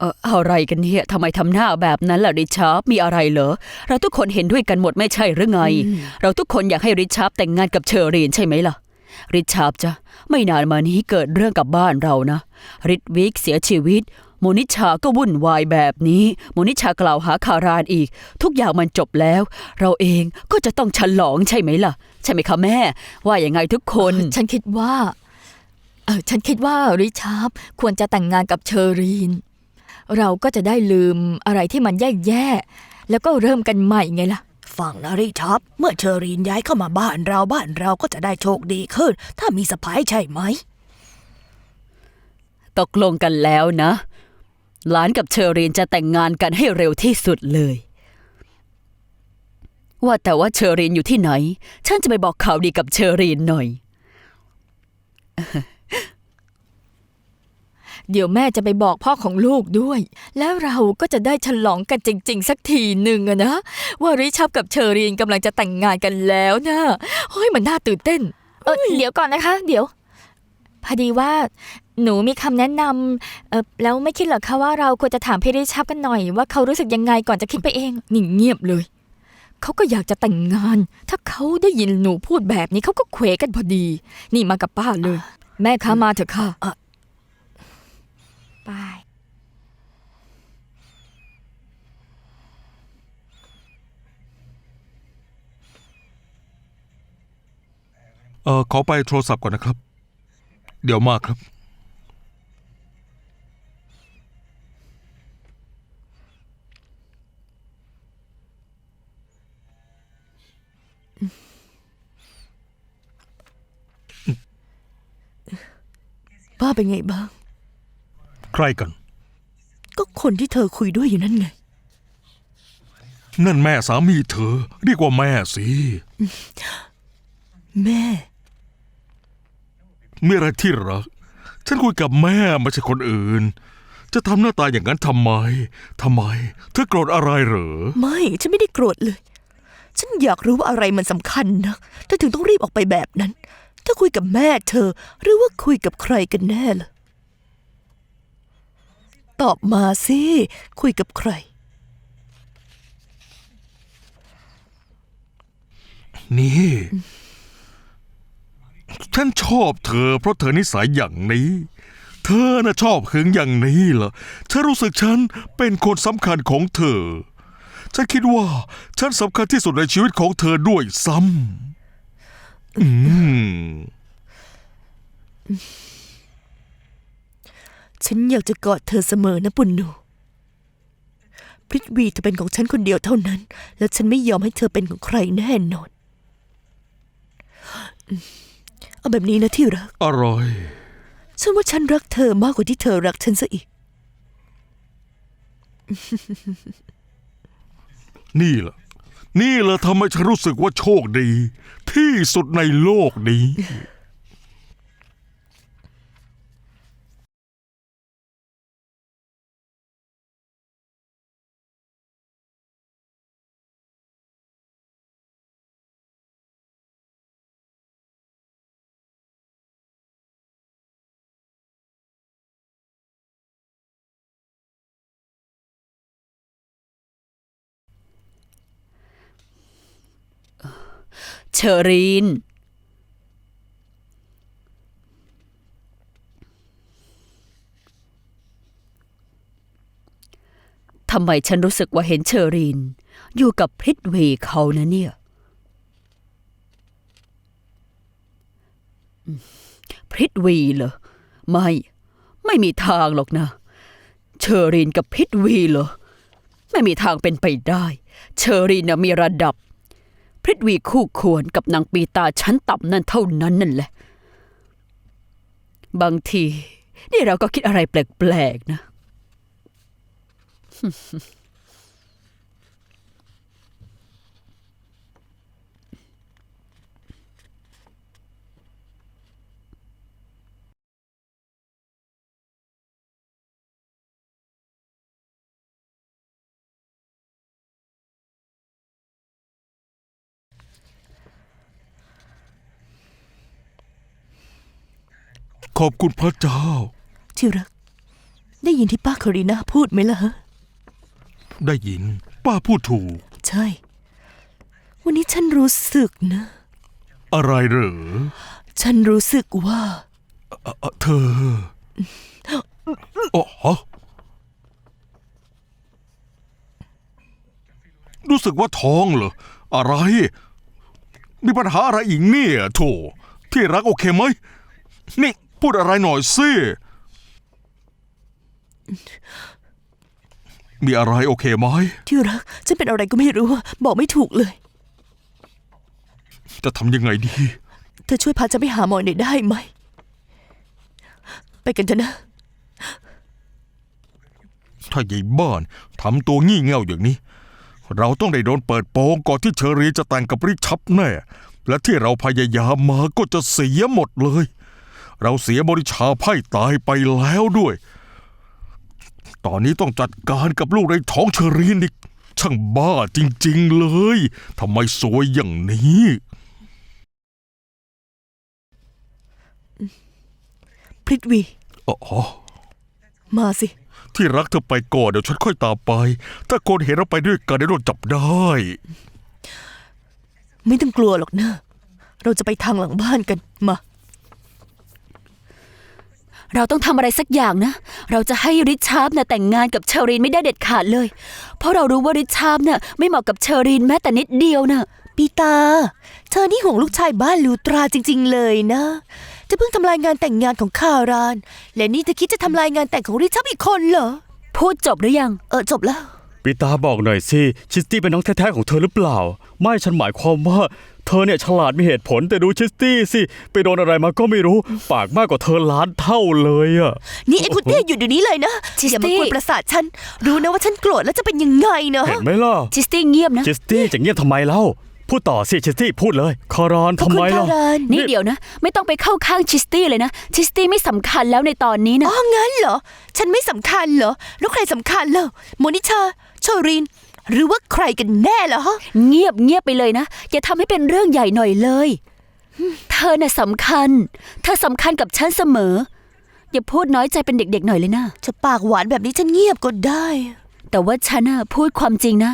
เอออะไรกันเนี่ยทำไมทำหน้าแบบนั้นล่ะริชาร์ดมีอะไรเหรอ เราทุกคนเห็นด้วยกันหมดไม่ใช่หรือไง เราทุกคนอยากให้ริชาร์ดแต่งงานกับเชอรีนใช่ไหมล่ะ ริชาร์ดจ้ะไม่นานมานี้เกิดเรื่องกับบ้านเรานะริดวิกเสียชีวิตโมนิชาก็วุ่นวายแบบนี้โมนิชากล่าวหาคารานอีก ทุกอย่างมันจบแล้ว เราเองก็จะต้องฉลองใช่ไหมล่ะ ใช่ไหมคะแม่ ว่าอย่างไงทุกคน ฉันคิดว่าเออฉันคิดว่าริชาร์ดควรจะแต่งงานกับเชอรีน เราก็จะได้ลืมอะไรที่มันแย่ๆ แล้วก็เริ่มกันใหม่ไงล่ะ ฟังนะริชับ เมื่อเชอรีนย้ายเข้ามาบ้านเราบ้านเราก็จะได้โชคดีขึ้น ถ้ามีสะพ้ายใช่ไหม ตกลงกันแล้วนะ หลานกับเชอรีนจะแต่งงานกันให้เร็วที่สุดเลย ว่าแต่ว่าเชอรีนอยู่ที่ไหน ฉันจะไปบอกข่าวดีกับเชอรีนหน่อย เดี๋ยวแม่จะไปบอกพ่อของลูกด้วย แล้วเราก็จะได้ฉลองกันจริง ๆ สักทีหนึ่งอะนะ ว่าริชับกับเชอรีนกำลังจะแต่งงานกันแล้วนะเฮ้ยมันน่าตื่นเต้น เออเดี๋ยวก่อนนะคะ เดี๋ยว พอดีว่าหนูมีคำแนะนำเออแล้วไม่คิดเหรอคะว่าเราควรจะถามพี่ริชับกันหน่อยว่าเขารู้สึกยังไงก่อนจะคิดไปเองนี่เงียบเลยเขาก็อยากจะแต่งงาน ถ้าเขาได้ยินหนูพูดแบบนี้เขาก็เควกันพอดี นี่มากับป้าเลย แม่คะมาเถอะค่ะ ไป เออขอไปโทรศัพท์ก่อนนะครับ เดี๋ยวมาครับป้าเป็นไงบ้างใค รกัน ก็คนที่เธอคุยด้วยอยู่นั่นไง นั่นแม่สามีเธอ เรียกว่าแม่สิ แม่มีอะไรที่รัก ฉันคุยกับแม่ไม่ใช่คนอื่น จะทำหน้าตาอย่างนั้นทำไมทำไม เธอโกรธอะไรเหรอ ไม่ฉันไม่ได้โกรธเลย ฉันอยากรู้ว่าอะไรมันสำคัญนะเธอถึงต้องรีบออกไปแบบนั้นเธอคุยกับแม่เธอ หรือว่าคุยกับใครกันแน่ล่ะ ตอบมาสิ คุยกับใคร นี่ ฉันชอบเธอ เพราะเธอนิสัยอย่างนี้ เธอน่ะชอบหึงอย่างนี้เหรอฉันรู้สึกฉันเป็นคนสำคัญของเธอ ฉันคิดว่า ฉันสำคัญที่สุดในชีวิตของเธอด้วยซ้ำอืม ฉันอยากจะกอดเธอเสมอนะปุณนูพริตวีเธอเป็นของฉันคนเดียวเท่านั้น แล้วฉันไม่ยอมให้เธอเป็นของใครแน่นอนอืมเอาแบบนี้นะที่รัก อร่อย ฉันว่าฉันรักเธอมากกว่าที่เธอรักฉันซะอีก นี่แหละ นี่แหละทำให้ฉันรู้สึกว่าโชคดี ที่สุดในโลกนี้ เชอรีน ทำไมฉันรู้สึกว่าเห็นเชอรีน อยู่กับพริตเวย์เขานะเนี่ย พริตวีเหรอ ไม่ ไม่มีทางหรอกนะ เชอรีนกับพริตวีเหรอ ไม่มีทางเป็นไปได้ เชอรีนนะมีระดับ พริตวีคู่ควรกับนางปีตาชั้นต่ำนั่นเท่านั้นนั่นแหละ บางที นี่เราก็คิดอะไรแปลกๆนะ ขอบคุณพระเจ้า ที่รัก ได้ยินที่ป้าคารีนาพูดไหมล่ะฮะ ได้ยิน ป้าพูดถูก ใช่ วันนี้ฉันรู้สึกนะ อะไรเหรอ ฉันรู้สึกว่า เอ่อเธอโอ้ฮะรู้สึกว่าท้องเหรอ อะไร มีปัญหาอะไรอีกเนี่ยโถที่รักโอเคไหมนี่ พูดอะไรหน่อยสิมีอะไรโอเคไหมที่รักฉันเป็นอะไรก็ไม่รู้อะบอกไม่ถูกเลย จะทำยังไงดี เธอช่วยพาฉันไปหาหมอหน่อยได้ไหม ไปกันเถอะนะ ถ้ายายบ้านทำตัวงี่เง่าอย่างนี้ เราต้องได้โดนเปิดโปงก่อนที่เชอรีจะแต่งกับริชับแน่ และที่เราพยายามมาก็จะเสียหมดเลย เราเสียบริชาไพ่ตายไปแล้วด้วย ตอนนี้ต้องจัดการกับลูกในท้องเชอรีนอีกช่างบ้าจริง ๆ เลย ทำไมสวยอย่างนี้ พริตวี อ๋อ มาสิ ที่รักเธอไปก่อนเดี๋ยวฉันค่อยตามไป ถ้าคนเห็นเราไปด้วยกันเดี๋ยวโดนจับได้ ไม่ต้องกลัวหรอกนะ เราจะไปทางหลังบ้านกันมา เราต้องทำอะไรสักอย่างนะ เราจะให้ริชาร์ดน่ะแต่งงานกับเชอรีนไม่ได้เด็ดขาดเลย เพราะเรารู้ว่าริชาร์ดน่ะไม่เหมาะกับเชอรีนแม้แต่นิดเดียวน่ะ ปีตา เธอนี่ห่วงลูกชายบ้านลูตราจริง ๆ เลยนะ จะเพิ่งทำลายงานแต่งงานของคาราน และนี่เธอคิดจะทำลายงานแต่งของริชับอีกคนเหรอ พูดจบหรือยัง เออจบแล้ว ปีตาบอกหน่อยสิชิสตี้เป็นน้องแท้ๆของเธอหรือเปล่า ไม่ฉันหมายความว่า เธอเนี่ยฉลาดมีเหตุผลแต่ดูชิสตี้สิไปโดนอะไรมาก็ไม่รู้ ปากมากกว่าเธอล้านเท่าเลยอะนี่ไอ้คุณเต้หยุดเดี๋ยวนี้เลยนะชิสตี้อย่ามากวนประสาทฉัน รู้นะว่าฉันโกรธแล้วจะเป็นยังไงเนาะเห็นไหมล่ะจิสตี้เงียบนะชิสตี้จะเงียบทำไมเล่า พูดต่อสิชิสตี้พูดเลย คารานขอบทำคุณไมคาล่ะรานนี่เดี๋ยวนะ ไม่ต้องไปเข้าข้างชิสตี้เลยนะ ชิสตี้ไม่สำคัญแล้วในตอนนี้นะอ๋องั้นเหรอ ฉันไม่สำคัญเหรอ แล้วใครสำคัญเหรอโมนิชาชอรีนหรือว่าใครกันแน่เหรอฮะเงียบเงียบไปเลยนะ อย่าทำให้เป็นเรื่องใหญ่หน่อยเลย เธอน่ะสำคัญ เธอสำคัญกับฉันเสมอ อย่าพูดน้อยใจเป็นเด็กๆหน่อยเลยนะจะปากหวานแบบนี้ฉันเงียบก็ได้ แต่ว่าฉันน่ะพูดความจริงนะ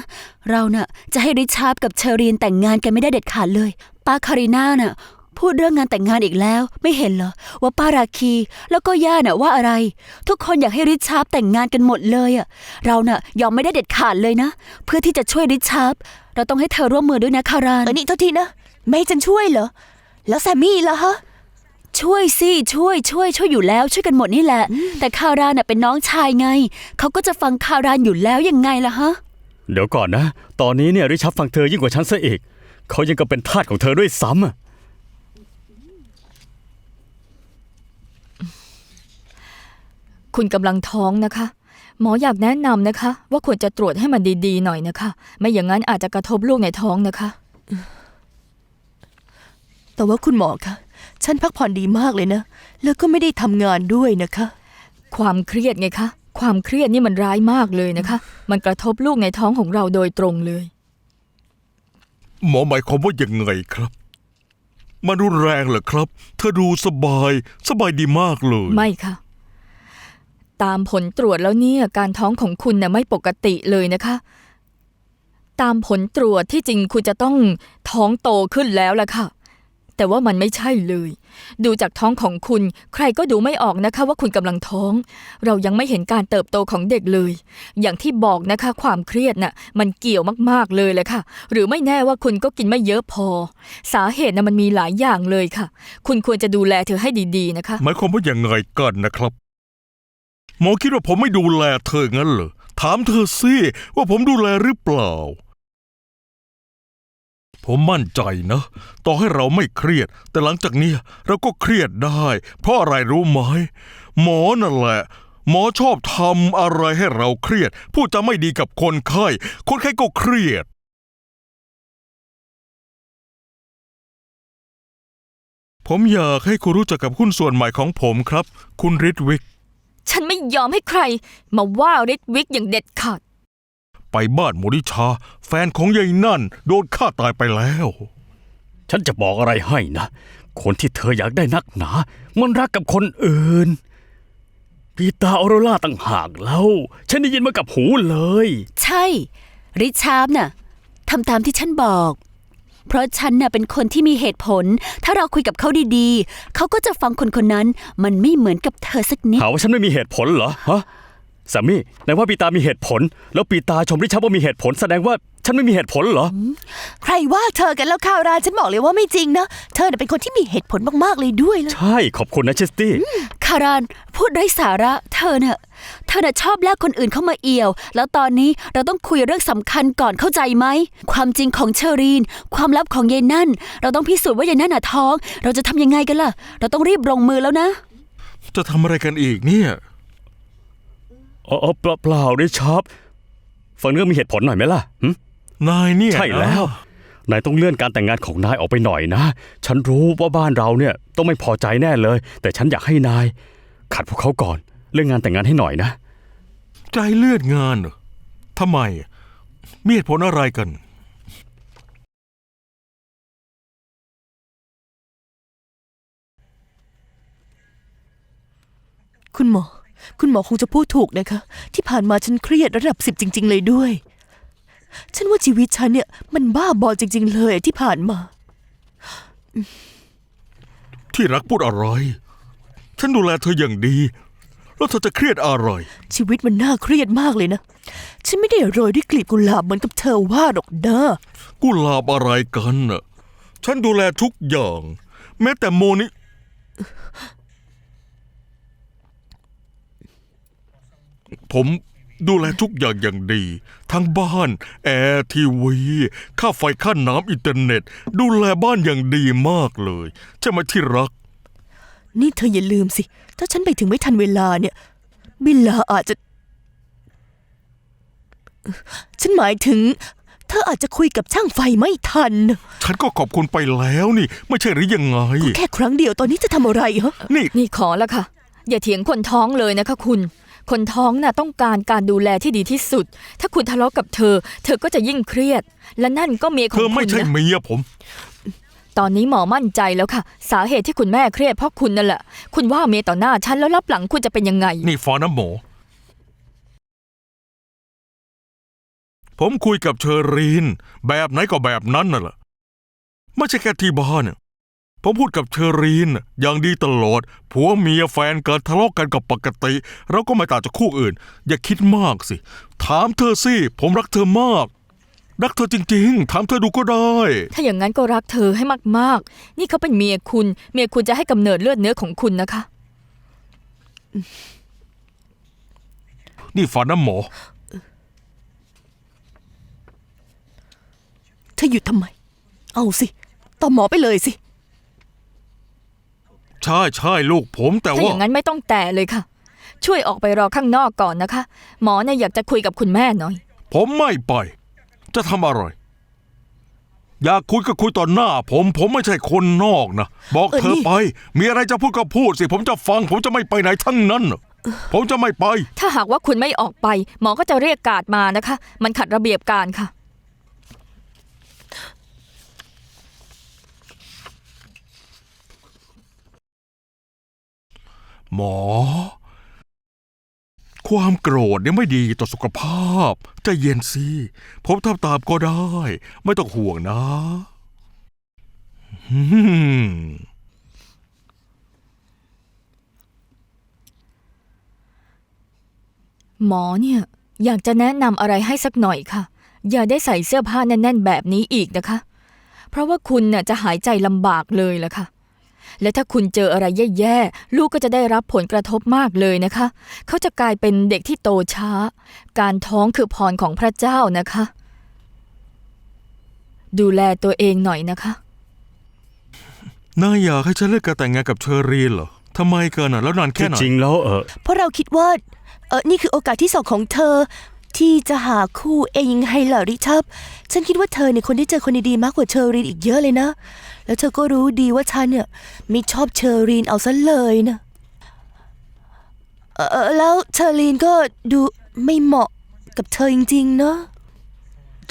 เราน่ะจะให้ริชาร์ดกับเชอรีนแต่งงานกันไม่ได้เด็ดขาดเลย ป้าคาริน่าน่ะ พูดเรื่องงานแต่งงานอีกแล้ว ไม่เห็นเหรอ ว่าป้าราคี แล้วก็ย่าน่ะว่าอะไร ทุกคนอยากให้ริชาร์ดแต่งงานกันหมดเลยอะเราน่ะยอมไม่ได้เด็ดขาดเลยนะ เพื่อที่จะช่วยริชาร์ดเราต้องให้เธอร่วมมือด้วยนะคารานเออนี่เท่าทีนะไม่ให้ฉันช่วยเหรอแล้วแซมมี่ล่ะฮะ ช่วยสิช่วย ช่วย ช่วยอยู่แล้ว ช่วยกันหมดนี่แหละ แต่คารานน่ะเป็นน้องชายไง เขาก็จะฟังคารานอยู่แล้วยังไงล่ะฮะ เดี๋ยวก่อนนะ ตอนนี้เนี่ยริชับฟังเธอยิ่งกว่าฉันซะอีกเขายังกับเป็นทาสของเธอด้วยซ้ำอะคุณกำลังท้องนะคะ หมออยากแนะนำนะคะ ว่าควรจะตรวจให้มันดีๆหน่อยนะคะ ไม่อย่างนั้นอาจจะกระทบลูกในท้องนะคะ แต่ว่าคุณหมอคะ ฉันพักผ่อนดีมากเลยนะ แล้วก็ไม่ได้ทำงานด้วยนะคะ ความเครียดไงคะ ความเครียดนี่มันร้ายมากเลยนะคะ มันกระทบลูกในท้องของเราโดยตรงเลย หมอหมายความว่ายังไงครับ มันรุนแรงเหรอครับ เธอดูสบาย สบายดีมากเลย ไม่ค่ะ ตามผลตรวจแล้วเนี่ย การท้องของคุณน่ะไม่ปกติเลยนะคะ ตามผลตรวจที่จริงคุณจะต้องท้องโตขึ้นแล้วล่ะค่ะ แต่ว่ามันไม่ใช่เลย ดูจากท้องของคุณ ใครก็ดูไม่ออกนะคะว่าคุณกำลังท้อง เรายังไม่เห็นการเติบโตของเด็กเลย อย่างที่บอกนะคะความเครียดน่ะ มันเกี่ยวมากๆเลยแหละค่ะ หรือไม่แน่ว่าคุณก็กินไม่เยอะพอ สาเหตุน่ะมันมีหลายอย่างเลยค่ะ คุณควรจะดูแลเธอให้ดีๆนะคะ หมายความว่าอยังไงกันนะครับ หมอคิดว่าผมไม่ดูแลเธองั้นเหรอถามเธอสิว่าผมดูแลหรือเปล่า ผมมั่นใจนะ ต่อให้เราไม่เครียด แต่หลังจากนี้เราก็เครียดได้ เพราะอะไรรู้ไหมหมอนั่นแหละ หมอชอบทำอะไรให้เราเครียด พูดจะไม่ดีกับคนไข้ คนไข้ก็เครียด ผมอยากให้คุณรู้จักกับหุ้นส่วนใหม่ของผมครับ คุณริดวิก ฉันไม่ยอมให้ใคร มาว่าริดวิกอย่างเด็ดขาด ไปบ้านโมริชา แฟนของยายนั่น โดนฆ่าตายไปแล้ว ฉันจะบอกอะไรให้นะ คนที่เธออยากได้นักหนา มันรักกับคนอื่นปีตาออโรราต่างหากแล้วฉันได้ยินมากับหูเลย ใช่ ริชาร์ดน่ะทำตามที่ฉันบอก เพราะฉันน่ะเป็นคนที่มีเหตุผล ถ้าเราคุยกับเขาดีๆ เขาก็จะฟังคนคนนั้น มันไม่เหมือนกับเธอสักนิดหาว่าฉันไม่มีเหตุผลเหรอฮะ สามีไหนว่าปีตามีเหตุผล แล้วปีตาชมริชาร์ดว่ามีเหตุผล แสดงว่าฉันไม่มีเหตุผลเหรอ ใครว่าเธอกันแล้วคาวรานฉันบอกเลยว่าไม่จริงนะ เธอน่ะเป็นคนที่มีเหตุผลมากๆเลยด้วยเลยใช่ขอบคุณนะชิสตี้คารานพูดไร้สาระเธอน่ะเธอน่ะชอบลากคนอื่นเข้ามาเอี่ยว แล้วตอนนี้เราต้องคุยเรื่องสำคัญก่อนเข้าใจไหม ความจริงของเชอรีน ความลับของยายนั่น เราต้องพิสูจน์ว่ายายนั่นน่ะท้อง เราจะทำยังไงกันล่ะ เราต้องรีบลงมือแล้วนะ จะทำอะไรกันอีกเนี่ยเออเออเปล่าเปล่าริชาร์ดฟังเรื่องมีเหตุผลหน่อยไหมล่ะหึ นายเนี่ยใช่แล้ว นายต้องเลื่อนการแต่งงานของนายออกไปหน่อยนะ ฉันรู้ว่าบ้านเราเนี่ยต้องไม่พอใจแน่เลย แต่ฉันอยากให้นาย ขัดพวกเขาก่อน เรื่องงานแต่งงานให้หน่อยนะ ใจเลือดงานเหรอทำไม มีเหตุผลอะไรกัน คุณหมอ คุณหมอคงจะพูดถูกนะคะ ที่ผ่านมาฉันเครียดระดับสิบจริง ๆ เลยด้วย ฉันว่าชีวิตฉันเนี่ยมันบ้าบอจริง ๆ เลยที่ผ่านมา ที่รักพูดอะไร ฉันดูแลเธออย่างดี แล้วเธอจะเครียดอะไร ชีวิตมันน่าเครียดมากเลยนะ ฉันไม่ได้โรยด้วยกลีบกุหลาบเหมือนกับเธอว่าหรอกนะกุหลาบอะไรกันน่ะ ฉันดูแลทุกอย่าง แม้แต่โมนี่ ผมดูแลทุกอย่างอย่างดี ทั้งบ้าน แอร์ทีวี ค่าไฟค่าน้ำอินเทอร์เน็ต ดูแลบ้านอย่างดีมากเลย ใช่ไหมที่รัก นี่เธออย่าลืมสิ ถ้าฉันไปถึงไม่ทันเวลาเนี่ย บิลลาอาจจะ ฉันหมายถึง เธออาจจะคุยกับช่างไฟไม่ทัน ฉันก็ขอบคุณไปแล้วนี่ ไม่ใช่หรือยังไงแค่ครั้งเดียวตอนนี้จะทำอะไรฮะ นี่ นี่ขอละค่ะ อย่าเถียงคนท้องเลยนะคะคุณ คนท้องน่ะต้องการการดูแลที่ดีที่สุด ถ้าคุณทะเลาะกับเธอ เธอก็จะยิ่งเครียด และนั่นก็เมียขอเธงอคุไม่ณใช่นะ เมียผม ตอนนี้หมอมั่นใจแล้วค่ะ สาเหตุที่คุณแม่เครียดเพราะคุณนั่นแหละ คุณว่าเมียต่อหน้าฉันแล้วรับหลังคุณจะเป็นยังไง นี่ฟาน้ำหมอผมคุยกับเชอรีน แบบไหนก็แบบนั้นน่ะล่ะ ไม่ใช่แค่ที่บ้านน่ะ ผมพูดกับเชอรีน อย่างดีตลอด ผัวเมียแฟนเกิดทะเลาะกันกับปกติ เราก็ไม่ต่างจากคู่อื่น อย่าคิดมากสิ ถามเธอสิ ผมรักเธอมาก รักเธอจริง ๆ ถามเธอดูก็ได้ ถ้าอย่างนั้นก็รักเธอให้มากๆ นี่เขาเป็นเมียคุณ เมียคุณจะให้กำเนิดเลือดเนื้อของคุณนะคะ นี่ฟาน้ำหมอ เธอหยุดทำไม เอาสิ ต่อหมอไปเลยสิ ใช่ใช่ลูกผมแต่ถ้าอว่า ย่างนั้นไม่ต้องแต่เลยค่ะ ช่วยออกไปรอข้างนอกก่อนนะคะ หมอเนี่ยอยากจะคุยกับคุณแม่หน่อย ผมไม่ไป จะทำอะไร อยากคุยก็คุยต่อหน้า ผมผมไม่ใช่คนนอกนะ บอกเออเธอนี่ไป มีอะไรจะพูดก็พูดสิ ผมจะฟัง ผมจะไม่ไปไหนทั้งนั้นน่ะผมจะไม่ไป ถ้าหากว่าคุณไม่ออกไป หมอก็จะเรียกการ์ดมานะคะ มันขัดระเบียบการค่ะ หมอ ความโกรธเนี่ยไม่ดีต่อสุขภาพใจเย็นสิผมทำตามก็ได้ ไม่ต้องห่วงนะอืมหมอเนี่ยอยากจะแนะนำอะไรให้สักหน่อยค่ะ อย่าได้ใส่เสื้อผ้าแน่นๆแบบนี้อีกนะคะ เพราะว่าคุณน่ะจะหายใจลำบากเลยละค่ะ และถ้าคุณเจออะไรแย่ๆ ลูกก็จะได้รับผลกระทบมากเลยนะคะ เขาจะกลายเป็นเด็กที่โตช้า การท้องคือพรของพระเจ้านะคะ ดูแลตัวเองหน่อยนะคะ นายอยากให้ฉันเลิกการแต่งงานกับเชอรีนเหรอทำไมเกินอะแล้วนานแค่ที่ไหนจริงแล้วเออเพราะเราคิดว่าเออนี่คือโอกาสที่สองของเธอ ที่จะหาคู่เองยังไงล่ะริชับฉันคิดว่าเธอเนี่ยคนที่เจอคนดีๆมากกว่าเชอรีนอีกเยอะเลยนะ แล้วเธอก็รู้ดีว่าฉันเนี่ยไม่ชอบเชอรีนเอาซะเลยนะเออเออแล้วเชอรีนก็ดูไม่เหมาะกับเธอจริงๆเนาะ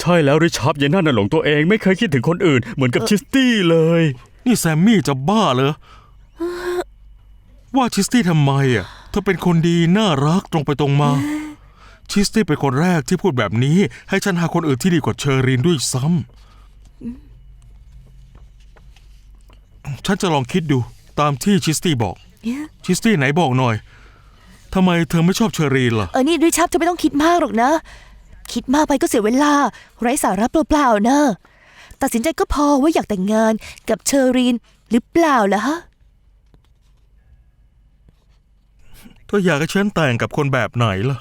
ใช่แล้วริชาร์ดยันน่าน่ะหลงตัวเองไม่เคยคิดถึงคนอื่น เหมือนกับชิสตี้เลย นี่แซมมี่จะบ้าเหรอว่าชิสตี้ทำไมอะธอเป็นคนดีน่ารักตรงไปตรงมา ชิสตี้เป็นคนแรกที่พูดแบบนี้ ให้ฉันหาคนอื่นที่ดีกว่าเชอรีนด้วยซ้ำฉันจะลองคิดดูตามที่ชิสตี้บอก ชิสตี้ไหนบอกหน่อยทำไมเธอไม่ชอบเชอรีนล่ะ เออนี่ริชับเธอไม่ต้องคิดมากหรอกนะ คิดมากไปก็เสียเวลา ไร้สาระเปล่าๆนะตัดสินใจก็พอว่าอยากแต่งงานกับเชอรีนหรือเปล่าล่ะฮะเธออยากให้ฉันแต่งกับคนแบบไหนล่ะ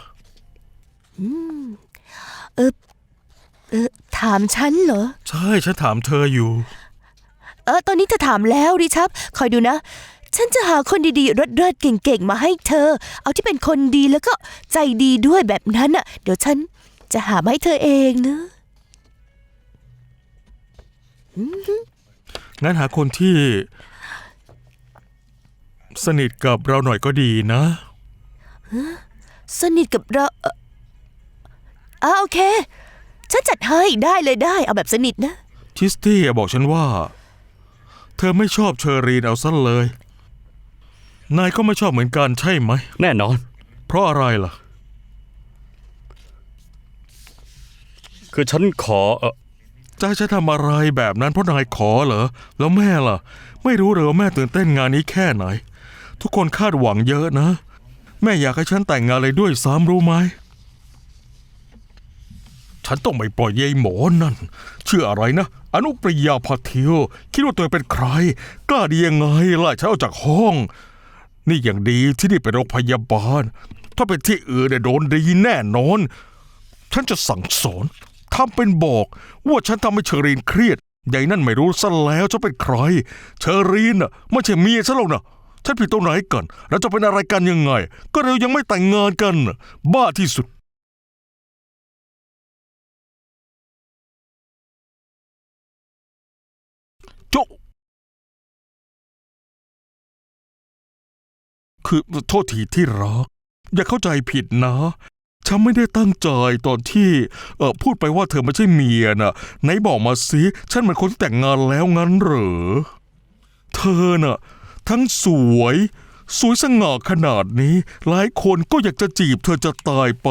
เออถามฉันเหรอ ใช่ฉันถามเธออยู่ เออ ตอนนี้เธอถามแล้วริชับ คอยดูนะ ฉันจะหาคนดีๆเลิศๆเก่งๆ มาให้เธอ เอาที่เป็นคนดีแล้วก็ใจดีด้วยแบบนั้นน่ะ เดี๋ยวฉันจะหามาให้เธอเองนะงั้นหาคนที่ สนิทกับเราหน่อยก็ดีนะ สนิทกับเราเอ่อ อ่าโอเค ฉันจัดให้ได้เลยได้ เอาแบบสนิทนะชิสตี้บอกฉันว่า เธอไม่ชอบเชอรีนเอาซะเลย นายก็ไม่ชอบเหมือนกันใช่ไหม แน่นอน เพราะอะไรล่ะ คือฉันขอเออจะให้ฉันทำอะไรแบบนั้นเพราะนายขอเหรอ แล้วแม่ล่ะ ไม่รู้เลยว่าแม่ตื่นเต้นงานนี้แค่ไหน ทุกคนคาดหวังเยอะนะ แม่อยากให้ฉันแต่งงานเลยด้วยซ้ำรู้ไหม ฉันต้องไม่ปล่อยยายหมอนั่น ชื่ออะไรนะ อนุปริยาพาเทียวคิดว่าตัวเป็นใคร กล้าดียังไงไล่ฉันออกจากห้อง นี่อย่างดีที่นี่เป็นโรงพยาบาล ถ้าเป็นที่อื่นเนี่ยโดนดีแน่นอน ฉันจะสั่งสอนทำเป็นบอก ว่าฉันทำให้เชอรีนเครียดใหญ่นั่นไม่รู้ซะแล้วฉันเป็นใคร เชอรีนน่ะไม่ใช่เมียฉันหรอกนะฉันผิดตรงไหนกันเราจะเป็นอะไรกันยังไง ก็เรายังไม่แต่งงานกัน บ้าที่สุด จคือโทษทีที่รัก อย่าเข้าใจผิดนะ ฉันไม่ได้ตั้งใจตอนที่เออพูดไปว่าเธอไม่ใช่เมียน่ะไหนบอกมาสิฉันเหมือนคนที่แต่งงานแล้วงั้นเหรอ เธอน่ะ ทั้งสวย สวยสง่าขนาดนี้ หลายคนก็อยากจะจีบเธอจะตายไป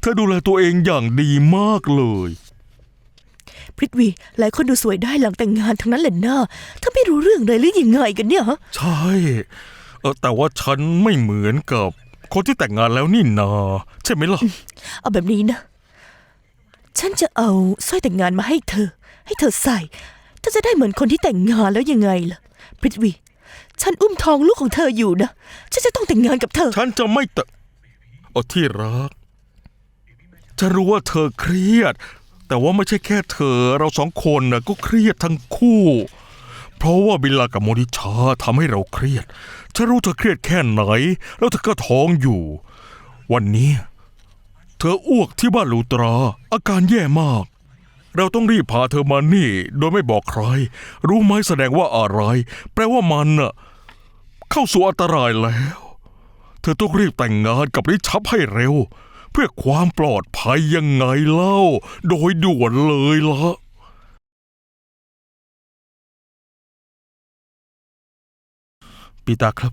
เธอดูแลตัวเองอย่างดีมากเลย พริตวีหลายคนดูสวยได้หลังแต่งงานทั้งนั้นแหละนะเธอไม่รู้เรื่องเลยหรือยังไงกันเนี่ยฮะใช่เออแต่ว่าฉันไม่เหมือนกับคนที่แต่งงานแล้วนี่นาใช่ไหมล่ะเอาแบบนี้นะ ฉันจะเอาสร้อยแต่งงานมาให้เธอ ให้เธอใส่เธอจะได้เหมือนคนที่แต่งงานแล้วยังไงล่ะพริตวีฉันอุ้มท้องลูกของเธออยู่นะ ฉันจะต้องแต่งงานกับเธอ ฉันจะไม่แต่โอ้ที่รัก จะรู้ว่าเธอเครียด แต่ว่าไม่ใช่แค่เธอเราสองคนนะก็เครียดทั้งคู่ เพราะว่าบิลลากับโมนิชาทำให้เราเครียดฉันรู้เธอเครียดแค่ไหน แล้วเธอก็ท้องอยู่ วันนี้ เธออ้วกที่บ้านลูตรา อาการแย่มาก เราต้องรีบพาเธอมานี่ โดยไม่บอกใคร รู้ไหมแสดงว่าอะไร แปลว่ามันน่ะเข้าสู่อันตรายแล้ว เธอต้องรีบแต่งงานกับริชับให้เร็ว พื่อความปลอดภัยยังไงเล่า โดยด่วนเลยละ ปีตาครับ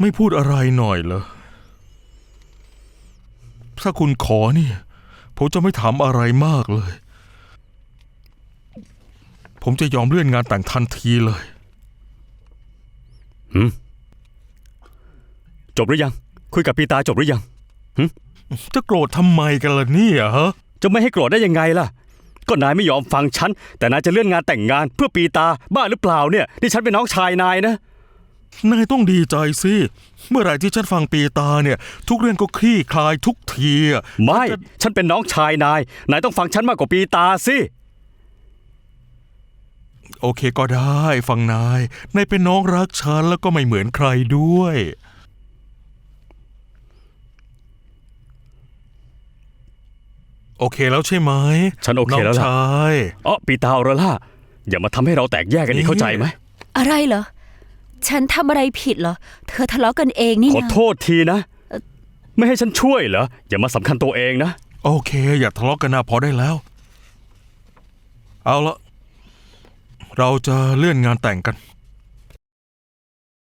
ไม่พูดอะไรหน่อยเหรอ ถ้าคุณขอนี่ผมจะไม่ถามอะไรมากเลย ผมจะยอมเลื่อนงานแต่งทันทีเลย จบหรือยัง คุยกับปีตาจบหรือยังจะโกรธทำไมกันล่ะเนี่ยฮะ จะไม่ให้โกรธได้ยังไงล่ะ ก็นายไม่ยอมฟังฉัน แต่นายจะเลื่อนงานแต่งงานเพื่อปีตาบ้าหรือเปล่าเนี่ย นี่ฉันเป็นน้องชายนายนะ นายต้องดีใจสิ เมื่อไหร่ที่ฉันฟังปีตาเนี่ย ทุกเรื่องก็คลี่คลายทุกทีอะ ไม่ ฉันจะฉันเป็นน้องชายนาย นายต้องฟังฉันมากกว่าปีตาสิ โอเคก็ได้ฟังนายนายเป็นน้องรักฉันแล้วก็ไม่เหมือนใครด้วย โอเคแล้วใช่ไหมฉันโอเคแล้วน้ล่ะองชายอ๋อปีตาออรล่าอย่ามาทำให้เราแตกแยกกันอีกเข้าใจไหม อะไรเหรอ ฉันทำอะไรผิดเหรอ เธอทะเลาะกันเองนี่ขอนะ โทษทีนะ ไม่ให้ฉันช่วยเหรอ อย่ามาสำคัญตัวเองนะ โอเค อย่าทะเลาะกันนะพอได้แล้ว เอาละ เราจะเลื่อนงานแต่งกัน